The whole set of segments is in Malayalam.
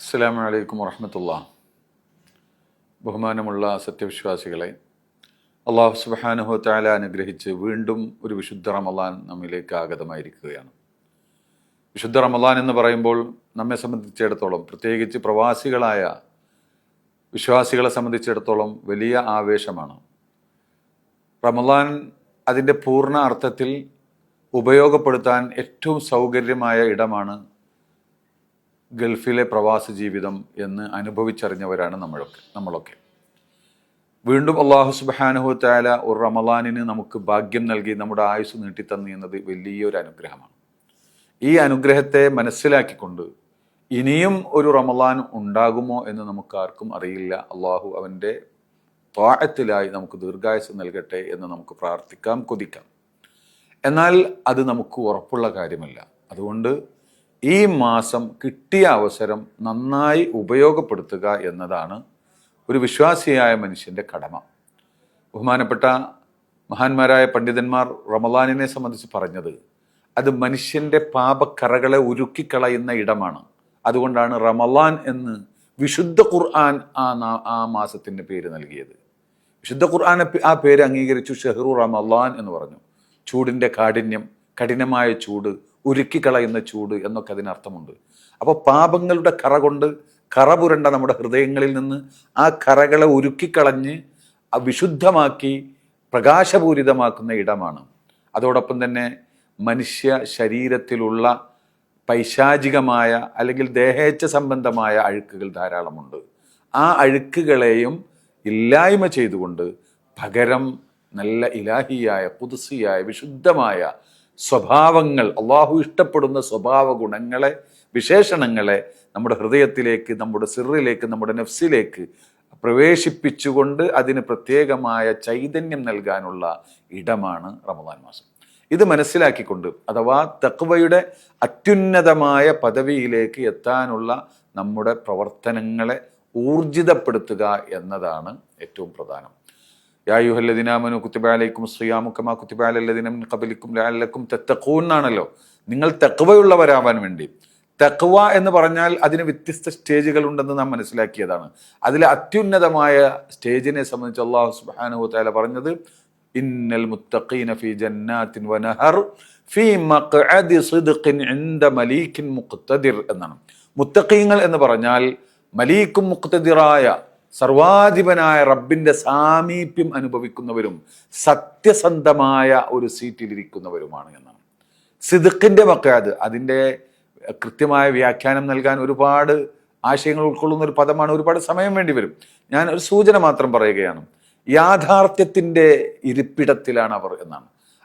അസ്സാം അലൈക്കും വറഹമത്തുള്ള ബഹുമാനമുള്ള സത്യവിശ്വാസികളെ അള്ളാഹു സുബാനുഹു താല അനുഗ്രഹിച്ച് വീണ്ടും ഒരു വിശുദ്ധ റമലാൻ നമ്മിലേക്ക് ആഗതമായിരിക്കുകയാണ്. വിശുദ്ധ റമലാൻ എന്ന് പറയുമ്പോൾ നമ്മെ സംബന്ധിച്ചിടത്തോളം പ്രത്യേകിച്ച് പ്രവാസികളായ വിശ്വാസികളെ സംബന്ധിച്ചിടത്തോളം വലിയ ആവേശമാണ്. റമലാൻ അതിന്റെ പൂർണ അർത്ഥത്തിൽ ഉപയോഗപ്പെടുത്താൻ ഏറ്റവും സൗകര്യമായ ഇടമാണ് ഗൾഫിലെ പ്രവാസ ജീവിതം എന്ന് അനുഭവിച്ചറിഞ്ഞവരാണ് നമ്മളൊക്കെ നമ്മളൊക്കെ. വീണ്ടും അള്ളാഹു സുബാനുഹു താല ഒരു റമലാനിന് നമുക്ക് ഭാഗ്യം നൽകി നമ്മുടെ ആയുസ് നീട്ടിത്തന്നു എന്നത് വലിയൊരു അനുഗ്രഹമാണ്. ഈ അനുഗ്രഹത്തെ മനസ്സിലാക്കിക്കൊണ്ട് ഇനിയും ഒരു റമലാൻ ഉണ്ടാകുമോ എന്ന് നമുക്ക് ആർക്കും അറിയില്ല. അള്ളാഹു അവന്റെ താഴത്തിലായി നമുക്ക് ദീർഘായുസ് നൽകട്ടെ എന്ന് നമുക്ക് പ്രാർത്ഥിക്കാം കൊതിക്കാം. എന്നാൽ അത് നമുക്ക് ഉറപ്പുള്ള കാര്യമല്ല. അതുകൊണ്ട് ഈ മാസം കിട്ടിയ അവസരം നന്നായി ഉപയോഗപ്പെടുത്തുക എന്നതാണ് ഒരു വിശ്വാസിയായ മനുഷ്യന്റെ കടമ. ബഹുമാനപ്പെട്ട മഹാന്മാരായ പണ്ഡിതന്മാർ റമലാനിനെ സംബന്ധിച്ച് പറഞ്ഞത് അത് മനുഷ്യന്റെ പാപക്കറകളെ ഉരുക്കിക്കളയുന്ന ഇടമാണ്. അതുകൊണ്ടാണ് റമലാൻ എന്ന് വിശുദ്ധ ഖുർആൻ ആ ആ മാസത്തിന്റെ പേര് നൽകിയത്. വിശുദ്ധ ഖുർആൻ ആ പേര് അംഗീകരിച്ചു ഷെഹ്റു റമലാൻ എന്ന് പറഞ്ഞു. ചൂടിന്റെ കാഠിന്യം കഠിനമായ ചൂട് ഉരുക്കിക്കളയുന്ന ചൂട് എന്നൊക്കെ അതിനർത്ഥമുണ്ട്. അപ്പോൾ പാപങ്ങളുടെ കറ കൊണ്ട് കറ പുരണ്ട നമ്മുടെ ഹൃദയങ്ങളിൽ നിന്ന് ആ കറകളെ ഉരുക്കിക്കളഞ്ഞ് വിശുദ്ധമാക്കി പ്രകാശപൂരിതമാക്കുന്ന ഇടമാണ്. അതോടൊപ്പം തന്നെ മനുഷ്യ ശരീരത്തിലുള്ള പൈശാചികമായ അല്ലെങ്കിൽ ദേഹേച്ഛ സംബന്ധമായ അഴുക്കുകൾ ധാരാളമുണ്ട്. ആ അഴുക്കുകളെയും ഇല്ലായ്മ ചെയ്തുകൊണ്ട് പകരം നല്ല ഇലാഹിയായ പുതുസിയായ വിശുദ്ധമായ സ്വഭാവങ്ങൾ അള്ളാഹു ഇഷ്ടപ്പെടുന്ന സ്വഭാവ ഗുണങ്ങളെ വിശേഷണങ്ങളെ നമ്മുടെ ഹൃദയത്തിലേക്ക് നമ്മുടെ സിറിലേക്ക് നമ്മുടെ നെഫ്സിലേക്ക് പ്രവേശിപ്പിച്ചുകൊണ്ട് അതിന് പ്രത്യേകമായ ചൈതന്യം നൽകാനുള്ള ഇടമാണ് റമദാൻ മാസം. ഇത് മനസ്സിലാക്കിക്കൊണ്ട് അഥവാ തക്വയുടെ അത്യുന്നതമായ പദവിയിലേക്ക് എത്താനുള്ള നമ്മുടെ പ്രവർത്തനങ്ങളെ ഊർജിതപ്പെടുത്തുക എന്നതാണ് ഏറ്റവും പ്രധാനം. യായുഹല്ലദിനാമനു കുത്തിബാലയ്ക്കും ശ്രീയാമുക്കമാ കുത്തിബാലല്ലദിനം കബലിക്കും ലാലക്കും തെത്തക്കൂൻ എന്നാണല്ലോ നിങ്ങൾ തെക്കുവയുള്ളവരാവാൻ വേണ്ടി. തെക്കുവ എന്ന് പറഞ്ഞാൽ അതിന് വ്യത്യസ്ത സ്റ്റേജുകൾ ഉണ്ടെന്ന് നാം മനസ്സിലാക്കിയതാണ്. അതിലെ അത്യുന്നതമായ സ്റ്റേജിനെ സംബന്ധിച്ച് അള്ളാഹു സുബ്ഹാനഹു തആല പറഞ്ഞത് ഇന്നൽ മുത്തഖീന ഫീ ജന്നാത്തിൻ വനഹർ ഫീ മഖഅദി സിദ്ഖിൻ ഇൻദ മലീക്കിൻ മുഖ്തദിർ എന്നാണ്. മുത്തഖീങ്ങൾ എന്ന് പറഞ്ഞാൽ മലീക്കും മുഖ്തദിറായ സർവാധിപനായ റബ്ബിന്റെ സാമീപ്യം അനുഭവിക്കുന്നവരും സത്യസന്ധമായ ഒരു സീറ്റിലിരിക്കുന്നവരുമാണ് എന്നാണ്. സിദുക്കിന്റെ മക്കാത് അതിന്റെ കൃത്യമായ വ്യാഖ്യാനം നൽകാൻ ഒരുപാട് ആശയങ്ങൾ ഉൾക്കൊള്ളുന്ന ഒരു പദമാണ്. ഒരുപാട് സമയം വേണ്ടി വരും. ഞാൻ ഒരു സൂചന മാത്രം പറയുകയാണ്. യാഥാർത്ഥ്യത്തിന്റെ ഇരിപ്പിടത്തിലാണ് അവർ എന്നാണ്.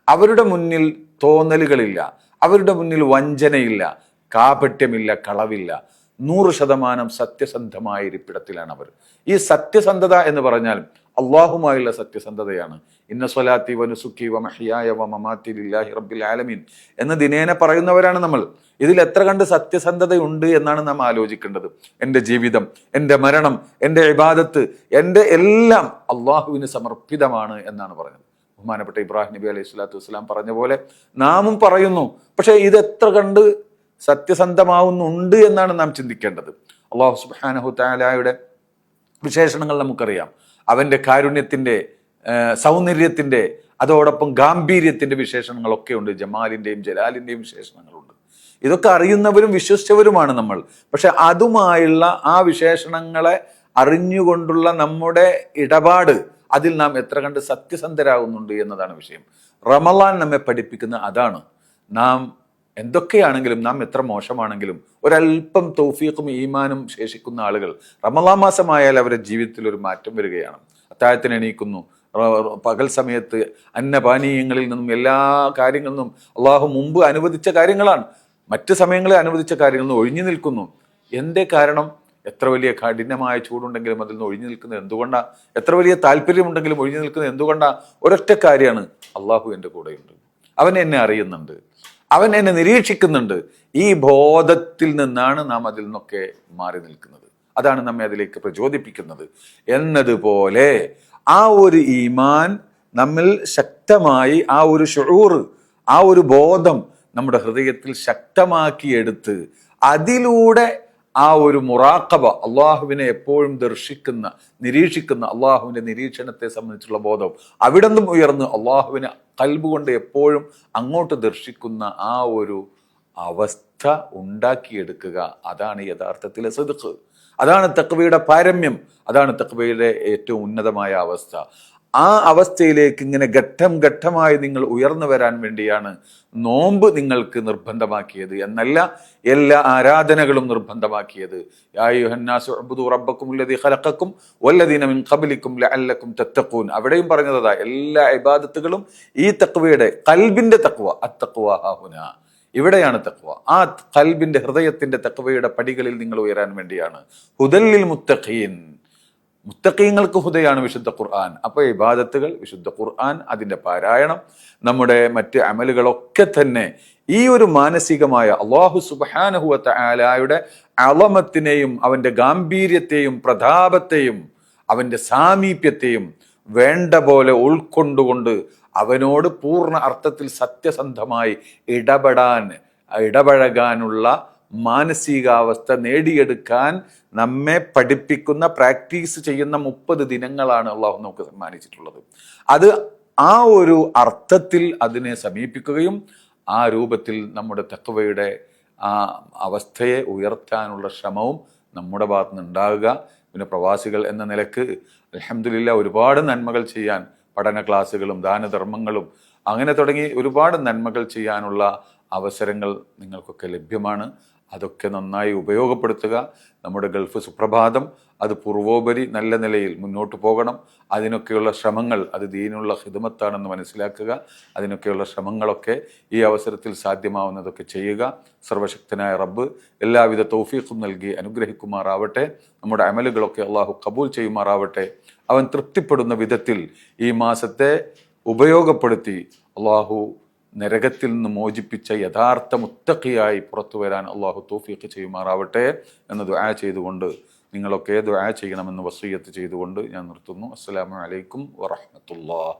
അവരുടെ മുന്നിൽ തോന്നലുകളില്ല. അവരുടെ മുന്നിൽ വഞ്ചനയില്ല. കാപട്യമില്ല കളവില്ല. നൂറ് ശതമാനം സത്യസന്ധമായ ഇരിപ്പിടത്തിലാണ് അവർ ഈ സത്യസന്ധത എന്ന് പറഞ്ഞാൽ അള്ളാഹുമായുള്ള സത്യസന്ധതയാണ്. ഇന്ന സ്വലാത്തി വനുസുഖി വമഹിയായ മഹിയായ ലില്ലാഹി റബ്ബിൽ ആലമീൻ എന്ന് ദിനേനെ പറയുന്നവരാണ് നമ്മൾ. ഇതിൽ എത്ര കണ്ട് സത്യസന്ധതയുണ്ട് എന്നാണ് നാം ആലോചിക്കേണ്ടത്. എന്റെ ജീവിതം എന്റെ മരണം എന്റെ ഇബാദത്ത് എന്റെ എല്ലാം അള്ളാഹുവിന് സമർപ്പിതമാണ് എന്നാണ് പറഞ്ഞത് ബഹുമാനപ്പെട്ട ഇബ്രാഹിം നബി അലൈഹി സ്വലാത്തു വസ്സലാം പറഞ്ഞ പോലെ നാമും പറയുന്നു. പക്ഷേ ഇത് എത്ര കണ്ട് സത്യസന്ധമാവുന്നുണ്ട് എന്നാണ് നാം ചിന്തിക്കേണ്ടത്. അള്ളാഹു സുബാനഹു താലായുടെ വിശേഷണങ്ങൾ നമുക്കറിയാം. അവന്റെ കാരുണ്യത്തിന്റെ സൗന്ദര്യത്തിന്റെ അതോടൊപ്പം ഗാംഭീര്യത്തിന്റെ വിശേഷണങ്ങളൊക്കെ ഉണ്ട്. ജമാലിന്റെയും ജലാലിന്റെയും വിശേഷണങ്ങളുണ്ട്. ഇതൊക്കെ അറിയുന്നവരും വിശ്വസിച്ചവരുമാണ് നമ്മൾ. പക്ഷെ അതുമായുള്ള ആ വിശേഷണങ്ങളെ അറിഞ്ഞുകൊണ്ടുള്ള നമ്മുടെ ഇടപാട് അതിൽ നാം എത്ര കണ്ട് സത്യസന്ധരാകുന്നുണ്ട് എന്നതാണ് വിഷയം. റമലാൻ നമ്മെ പഠിപ്പിക്കുന്ന അതാണ്. നാം എന്തൊക്കെയാണെങ്കിലും നാം എത്ര മോശമാണെങ്കിലും ഒരല്പം തൗഫീഖും ഈമാനും ശേഷിക്കുന്ന ആളുകൾ റമലാ മാസമായാൽ അവരുടെ ജീവിതത്തിൽ ഒരു മാറ്റം വരികയാണ്. അത്താഴത്തിന് എണീക്കുന്നു. പകൽ സമയത്ത് അന്നപാനീയങ്ങളിൽ നിന്നും എല്ലാ കാര്യങ്ങളിൽ നിന്നും അള്ളാഹു മുമ്പ് അനുവദിച്ച കാര്യങ്ങളാണ്. മറ്റ് സമയങ്ങളെ അനുവദിച്ച കാര്യങ്ങളിൽ നിന്ന് ഒഴിഞ്ഞു നിൽക്കുന്നു. എന്തേ കാരണം? എത്ര വലിയ കഠിനമായ ചൂടുണ്ടെങ്കിലും അതിൽ നിന്ന് ഒഴിഞ്ഞു നിൽക്കുന്നത് എന്തുകൊണ്ടാണ് എത്ര വലിയ താല്പര്യമുണ്ടെങ്കിലും ഒഴിഞ്ഞു നിൽക്കുന്നത് എന്തുകൊണ്ടാണ് ഒരൊറ്റ കാര്യമാണ്. അള്ളാഹു എന്റെ കൂടെയുണ്ട്. അവൻ എന്നെ അറിയുന്നുണ്ട്. അവൻ എന്നെ നിരീക്ഷിക്കുന്നുണ്ട്. ഈ ബോധത്തിൽ നിന്നാണ് നാം അതിൽ നിന്നൊക്കെ മാറി നിൽക്കുന്നത്. അതാണ് നമ്മെ അതിലേക്ക് പ്രചോദിപ്പിക്കുന്നത്. എന്നതുപോലെ ആ ഒരു ഈമാൻ നമ്മിൽ ശക്തമായി ആ ഒരു ഷുഴൂർ ആ ഒരു ബോധം നമ്മുടെ ഹൃദയത്തിൽ ശക്തമാക്കിയെടുത്ത് അതിലൂടെ ആ ഒരു മുറാക്കബ അള്ളാഹുവിനെ എപ്പോഴും ദർശിക്കുന്ന നിരീക്ഷിക്കുന്ന അള്ളാഹുവിന്റെ നിരീക്ഷണത്തെ സംബന്ധിച്ചുള്ള ബോധം അവിടെ നിന്നും ഉയർന്ന് അള്ളാഹുവിനെ കൽബ് കൊണ്ട് എപ്പോഴും അങ്ങോട്ട് ദർശിക്കുന്ന ആ ഒരു അവസ്ഥ ഉണ്ടാക്കിയെടുക്കുക. അതാണ് യഥാർത്ഥത്തിലെ സദുഖ്. അതാണ് തക്വയുടെ പാരമ്യം. അതാണ് തക്വയുടെ ഏറ്റവും ഉന്നതമായ അവസ്ഥ. ആ അവസ്ഥയിലേക്ക് ഇങ്ങനെ ഘട്ടം ഘട്ടമായി നിങ്ങൾ ഉയർന്നു വരാൻ വേണ്ടിയാണ് നോമ്പ് നിങ്ങൾക്ക് നിർബന്ധമാക്കിയത് എന്നല്ല എല്ലാ ആരാധനകളും നിർബന്ധമാക്കിയത്. യാ അയ്യുഹന്നാസു ഉബ്ദു റബ്ബക്കും അല്ലദീ ഖലഖക്കും വല്ലദീന മിൻ ഖബ്ലിക്കും ലഅല്ലക്കും തത്തഖൂൻ. അവിടെയും പറഞ്ഞതാ എല്ലാ ഇബാദത്തുകളും ഈ തക്വയുടെ കൽബിന്റെ തക്വ അത്തഖ്വ ഹാഹുന ഇവിടെയാണ് തക്വ ആ കൽബിന്റെ ഹൃദയത്തിന്റെ തക്വയുടെ പടികളിൽ നിങ്ങൾ ഉയരാൻ വേണ്ടിയാണ്. ഹുദല്ലിൽ മുത്തഖീൻ. മുത്തഖീങ്ങൾക്ക് ഹുദയാണ് വിശുദ്ധ ഖുർആൻ. അപ്പോൾ ഇബാദത്തുകൾ വിശുദ്ധ ഖുർആൻ അതിന്റെ പാരായണം നമ്മുടെ മറ്റ് അമലുകളൊക്കെ തന്നെ ഈ ഒരു മാനസികമായ അള്ളാഹു സുബാനഹുവത്ത ആലായുടെ അളമത്തിനെയും അവന്റെ ഗാംഭീര്യത്തെയും പ്രതാപത്തെയും അവന്റെ സാമീപ്യത്തെയും വേണ്ട പോലെ ഉൾക്കൊണ്ടുകൊണ്ട് അവനോട് പൂർണ അർത്ഥത്തിൽ സത്യസന്ധമായി ഇടപെടാൻ ഇടപഴകാനുള്ള മാനസികാവസ്ഥ നേടിയെടുക്കാൻ നമ്മെ പഠിപ്പിക്കുന്ന പ്രാക്ടീസ് ചെയ്യുന്ന മുപ്പത് ദിനങ്ങളാണ് അള്ളാഹു നമുക്ക് സമ്മാനിച്ചിട്ടുള്ളത്. അത് ആ ഒരു അർത്ഥത്തിൽ അതിനെ സമീപിക്കുകയും ആ രൂപത്തിൽ നമ്മുടെ തക്കവയുടെ ആ അവസ്ഥയെ ഉയർത്താനുള്ള ശ്രമവും നമ്മുടെ ഭാഗത്ത് നിന്നുണ്ടാകുക. പിന്നെ പ്രവാസികൾ എന്ന നിലയ്ക്ക് അലഹമില്ല ഒരുപാട് നന്മകൾ ചെയ്യാൻ പഠന ക്ലാസ്സുകളും ദാനധർമ്മങ്ങളും അങ്ങനെ തുടങ്ങി ഒരുപാട് നന്മകൾ ചെയ്യാനുള്ള അവസരങ്ങൾ നിങ്ങൾക്കൊക്കെ ലഭ്യമാണ്. അതൊക്കെ നന്നായി ഉപയോഗപ്പെടുത്തുക. നമ്മുടെ ഗൾഫ് സുപ്രഭാതം അത് പൂർവോപരി നല്ല നിലയിൽ മുന്നോട്ട് പോകണം. അതിനൊക്കെയുള്ള ശ്രമങ്ങൾ അത് ദീനുള്ള ഹിതമത്താണെന്ന് മനസ്സിലാക്കുക. അതിനൊക്കെയുള്ള ശ്രമങ്ങളൊക്കെ ഈ അവസരത്തിൽ സാധ്യമാവുന്നതൊക്കെ ചെയ്യുക. സർവശക്തനായ റബ്ബ് എല്ലാവിധ തൗഫീഖും നൽകി അനുഗ്രഹിക്കുമാറാവട്ടെ. നമ്മുടെ അമലുകളൊക്കെ അള്ളാഹു കബൂൽ ചെയ്യുമാറാവട്ടെ. അവൻ തൃപ്തിപ്പെടുന്ന വിധത്തിൽ ഈ മാസത്തെ ഉപയോഗപ്പെടുത്തി അള്ളാഹു നരകത്തിൽ നിന്ന് മോചിപ്പിച്ച യഥാർത്ഥ മുത്തക്കിയായി പുറത്തു വരാൻ അള്ളാഹു തോഫീഖ് ചെയ്യുമാറാവട്ടെ എന്ന് ദുആ ചെയ്തുകൊണ്ട് നിങ്ങളൊക്കെ ദുആ ചെയ്യണമെന്ന് വസീയത്ത് ചെയ്തുകൊണ്ട് ഞാൻ നിർത്തുന്നു. അസ്സലാമു അലൈക്കും വറഹ്മത്തുള്ളാഹി.